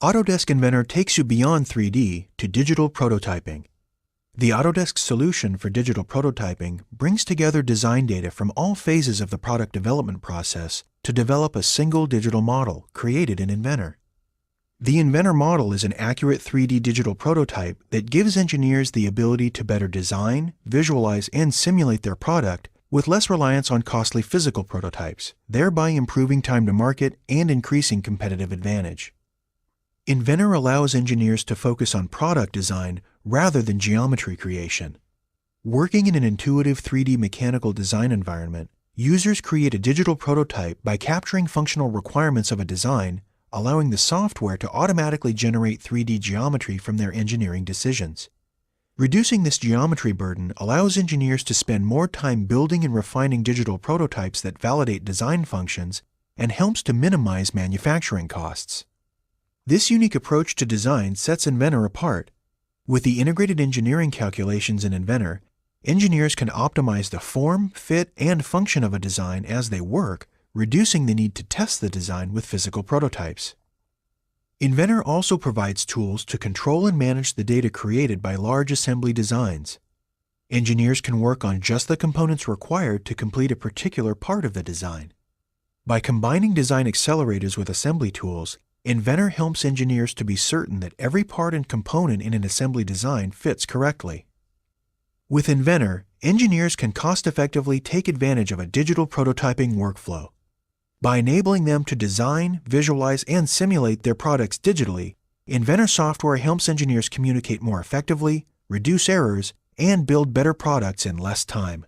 Autodesk Inventor takes you beyond 3D to digital prototyping. The Autodesk solution for digital prototyping brings together design data from all phases of the product development process to develop a single digital model created in Inventor. The Inventor model is an accurate 3D digital prototype that gives engineers the ability to better design, visualize, and simulate their product with less reliance on costly physical prototypes, thereby improving time to market and increasing competitive advantage. Inventor allows engineers to focus on product design rather than geometry creation. Working in an intuitive 3D mechanical design environment, users create a digital prototype by capturing functional requirements of a design, allowing the software to automatically generate 3D geometry from their engineering decisions. Reducing this geometry burden allows engineers to spend more time building and refining digital prototypes that validate design functions and helps to minimize manufacturing costs. This unique approach to design sets Inventor apart. With the integrated engineering calculations in Inventor, engineers can optimize the form, fit, and function of a design as they work, reducing the need to test the design with physical prototypes. Inventor also provides tools to control and manage the data created by large assembly designs. Engineers can work on just the components required to complete a particular part of the design. By combining design accelerators with assembly tools, Inventor helps engineers to be certain that every part and component in an assembly design fits correctly. With Inventor, engineers can cost effectively take advantage of a digital prototyping workflow. By enabling them to design, visualize, and simulate their products digitally, Inventor software helps engineers communicate more effectively, reduce errors, and build better products in less time.